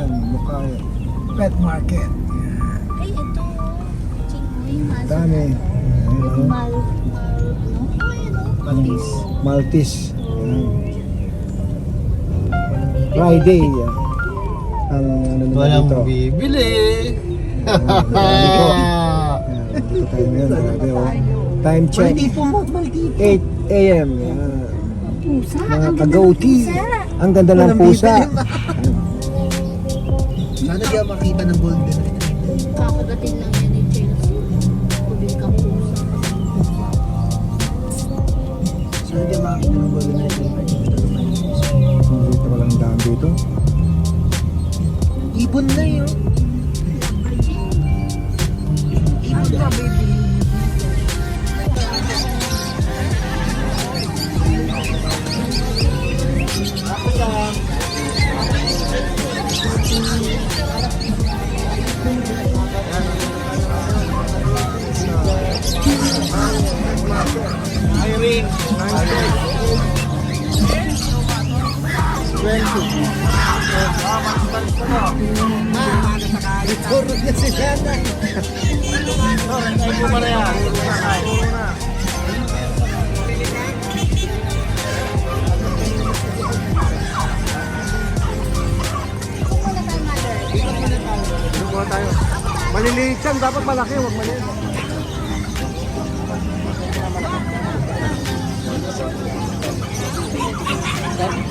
Yan, mukha. Pet market. Ay, ito. Chingway, maso. Dami. Ayun, Mal, mal, ano? Ano? Maltese. Maltese. Yan. Friday. yan. Ang ano naman Walang dito. bibili. Yan, oh. Time check. Hindi po maldito. 8 a.m. Yan. Pusa. Mga Ang ganda ng kagauti. pusa. Ang ganda ng pusa. Sana di ako makita ng golden retriever. Kakagating lang yan ni Chelsea. Pabili kang pusa. Sana di ako makita ng golden retriever. Dito walang daan dito. Ibon na yun. Ibon na, baby. Turog na si Yana. Dito Maliliit yan. Dapat malaki. Huwag maliit.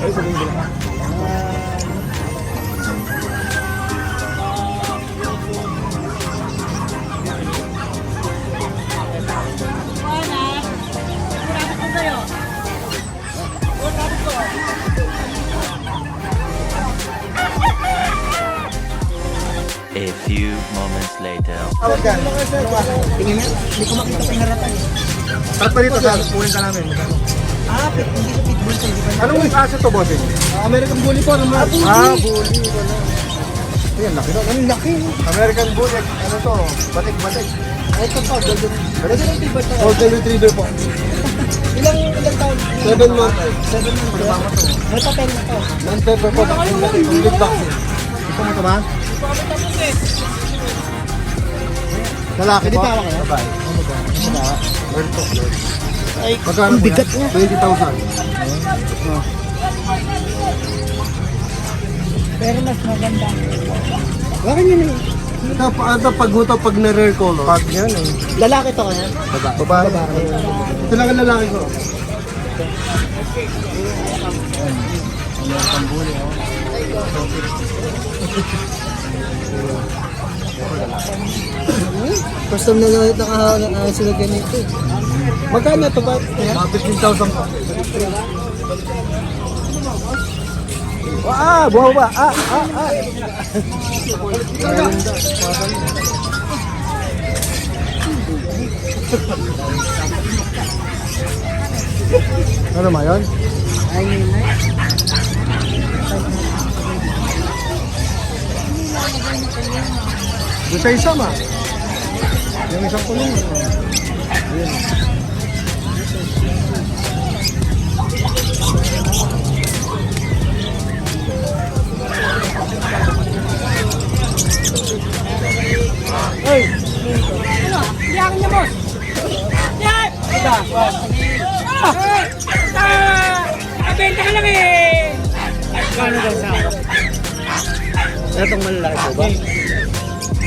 Ay, sabihin ko lang. A few moments later. Tawag ka. Tingin hindi ko makita harapan. At pa dito sa puwin ka namin. Ah, hindi pitbull sa hindi ba? Anong aso to, bossing? American Bully po naman. Ah, bully. Wala. Ayan, laki daw. Anong laki? American bully. Ano to? Batik-batik. Ay, ito po, golden. Retriever to. Golden retriever po. Ilang, ilang taon? Seven months. Seven months. May papel na to. Non-paper po. Ang. Complete vaccine. Gusto mo ito ba? Lalaki po. ako? Babae. Ano ba? Ano ba? Lord po. Lord. Ay, Magkano ang po bigat yan? niya. 20,000. Oh. Pero mas maganda. Bakit yun eh? Ito, ito pag ito, pag na-rare color. Pag yan eh. Lalaki to kaya? Babae. Babae. Ito lang ang lalaki ko. Custom na lang nakahanap na sila ganito. Magkano to ba? Mga 15,000 po. Ah, buhaw ba? Ah, ah, ah. ano ma yun? Ay, nina. Doon sa isa ma. Yung isang kulong. Yun. Hey! Yang niya, boss! Yan! Ito! Ah! Ah! Nabenta ka lang eh! Gano'n daw sa ako? Itong malalaki ba?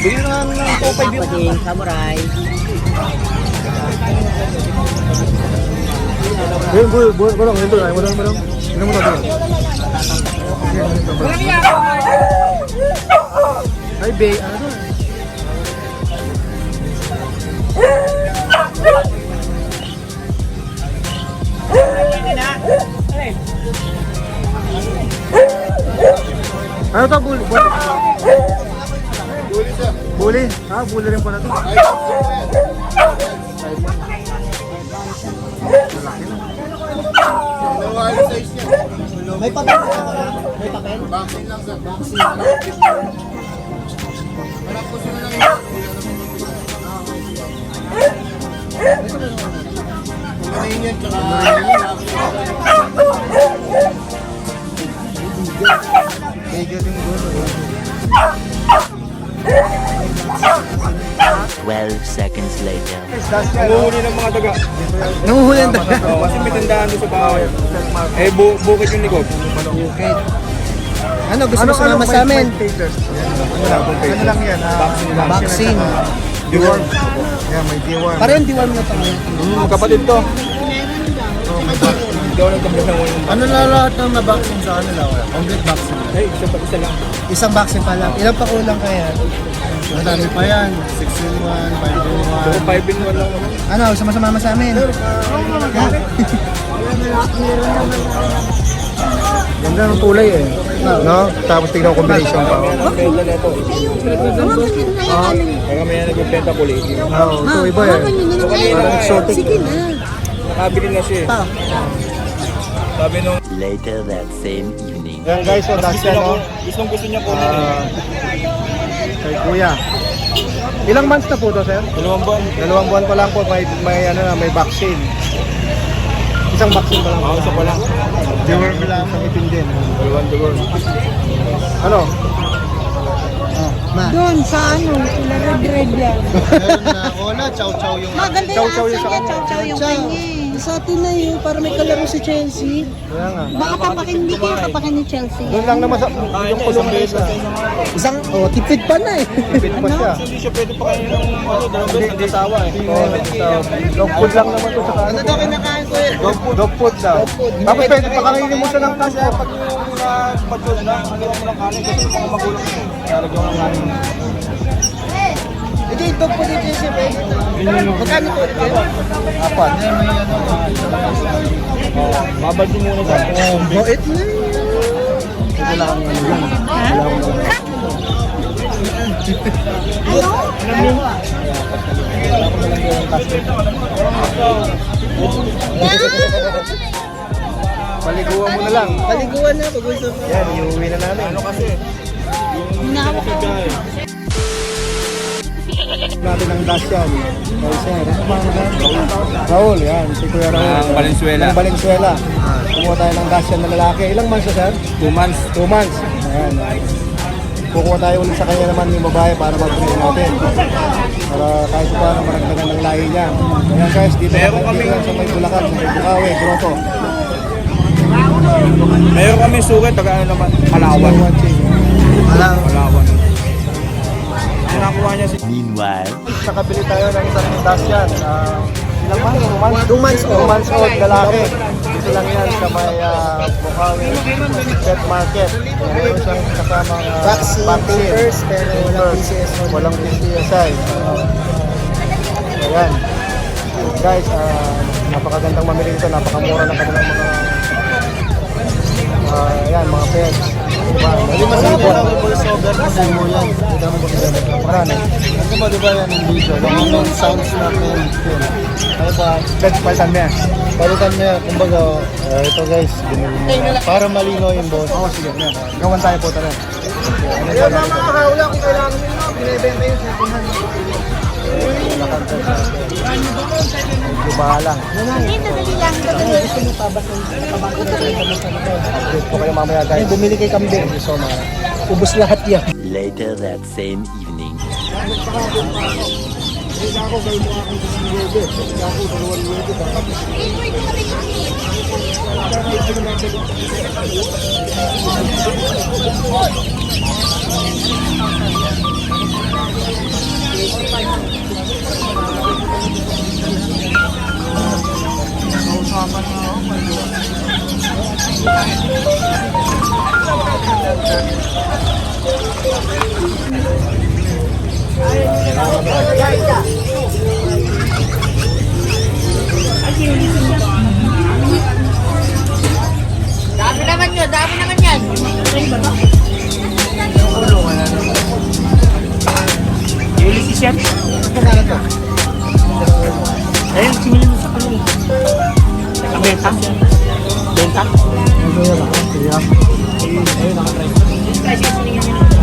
Bigyan na ng 2.5 yung Pati samurai. Yun, bul, bul, bulong, yun, bulong, bulong, bulong. Sino mo na iya! Ay, be, ano! Ano to, bully? Ah, bully rin pala to. May papel na ako na. May papel? Vaccine lang sir. Vaccine. Bigyan din doon. 12 seconds later. Nanguhuli ng mga daga. Nanguhuli ang daga. Oo, kasi may tandaan doon sa bahay. Eh, bu bukid yung likod. Okay. Ano, gusto mo sumama sa amin? Ano lang yan? ah, Vaccine. Deworm. Yeah, may deworm. Parang deworm na to. Hmm, kapatid to. Ako nagkablas ng ulo. Ano na lahat ng na-vaccine sa kanila? wala? Complete vaccine. Eh, isa pa isa lang. Isang vaccine pa lang. Ilang pa kulang kaya? Madami pa yan. 6 in 1, 5 in Pero 5 in 1 lang naman. Ano, sumama sa amin? Ganda ng kulay eh. No? Tapos tignan ko combination pa. Ang benta na ito. Kaya may nagbibenta ko late. Oo, ito iba eh. Parang exotic. Sige na. Nakabili na siya eh. Sabi nung Later that same evening. Yan guys, so that's ko, oh. gustong gusto niya kunin eh. Ah, kay kuya. Ilang months na po to, sir? Dalawang buwan. Dalawang buwan pa lang po may may ano na may vaccine. Isang vaccine pa lang. Ako isa pa lang. Deworm lang sa itim din. Dalawang dalawang. Ano? Ma. Doon sa ano, sila red red yan. Meron na Ola, chow chow yung Maganda yung chow yung aso sa niya, kanya. chow chow yung kanya. Sa atin na yun, para may kalaro si Chelsea. Kaya nga. Baka papakin, hindi kaya papakin ni Chelsea. Doon lang naman sa yung kulungan na isa. Isang, oh, tipid pa na eh. Tipid pa siya. Hindi siya pwede pa kayo ng ano, dalawang beses ang kasawa eh. Dog food lang naman to sa ano. Ano daw kinakain ko eh? Dog food. Dog food daw. Tapos pwede pa kakainin mo siya ng kasi pag Pagod na, ano mo ng kanin kasi mga magulang ko. Lalagyan ko ng kanin. Hindi, ito po dito yung siya. Magkano po dito? apat. Babad din muna sa Oh, Mait na yun. Ito lang ang ano yan. Wala akong ano. Paliguan mo na lang. Paliguan na, pag-usap mo. Yan, iuwi na namin. Ano kasi? Hinahawak ko. Natin ang dash yan. Kay sir, ano ba ang Raul, yan. Si Kuya Raul. Ng Valenzuela. Ng Valenzuela. Kumuha tayo ng dash yan na lalaki. Ilang months na sir? 2 months. Two months. Ayan. Kukuha tayo ulit sa kanya naman yung babae para mag-bring natin. Para kahit pa paano maragdagan ng lahi niya. Ayan guys, dito Meron na kami- dito lang sa may Bulacan, sa may Bukawi, Grotto. Meron kami sugat, taga ano naman, Palawan. Alam. Palawan. Nakuha niya si Meanwhile, Nakabili tayo ng isang dash yan. Ah, ilang months? Two months? Two months Two old. months old, lalaki. Dito lang yan sa may uh, Bukawi Pet Market. Meron siyang kasamang uh, Vaccine, papers, pero walang PCS. Walang PCSI. Ayan. Guys, ah, napakagandang mamili dito. Napakamura ng kanilang mga ah, ayan, mga pets. Hindi masarap Wala ko voice over kasi mo yan. Hindi mo kasi Marami. Ano ba diba yan yung video? Yung mga sounds natin. Ano ba? Pets palitan niya. Palitan niya, kumbaga, uh, ito guys, binili mo. Para malino yung boss. Oo, sige. Yan. Gawan tayo po tara. Na mga kahawla kung kailangan nyo, binibenta yung second hand. Bahala. Hindi, madali lang. Gusto mo tabas ng Update po kayo mamaya Ay, guys. bumili kay kambing. So, mga, ubos lahat yan. later that same evening. Dami Ulysses yan. Ayun, sinili mo sa kanila. Benta? Benta? Ayun, nakatry. animal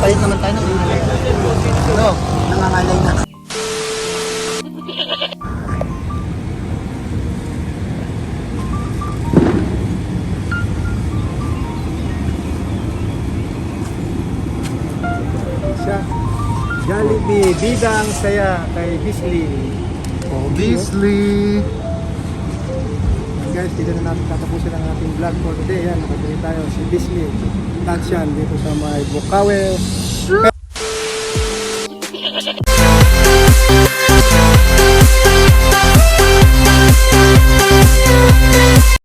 palit naman tayo ng Ano? Nangangalay na. Siya. Jollibee, bidang saya kay Bisley. Oh, Beasley. Guys, dito na natin tatapusin ang ating vlog for today. Yan, nakatuloy tayo si Bisley. Tansyan dito sa may Bukawe,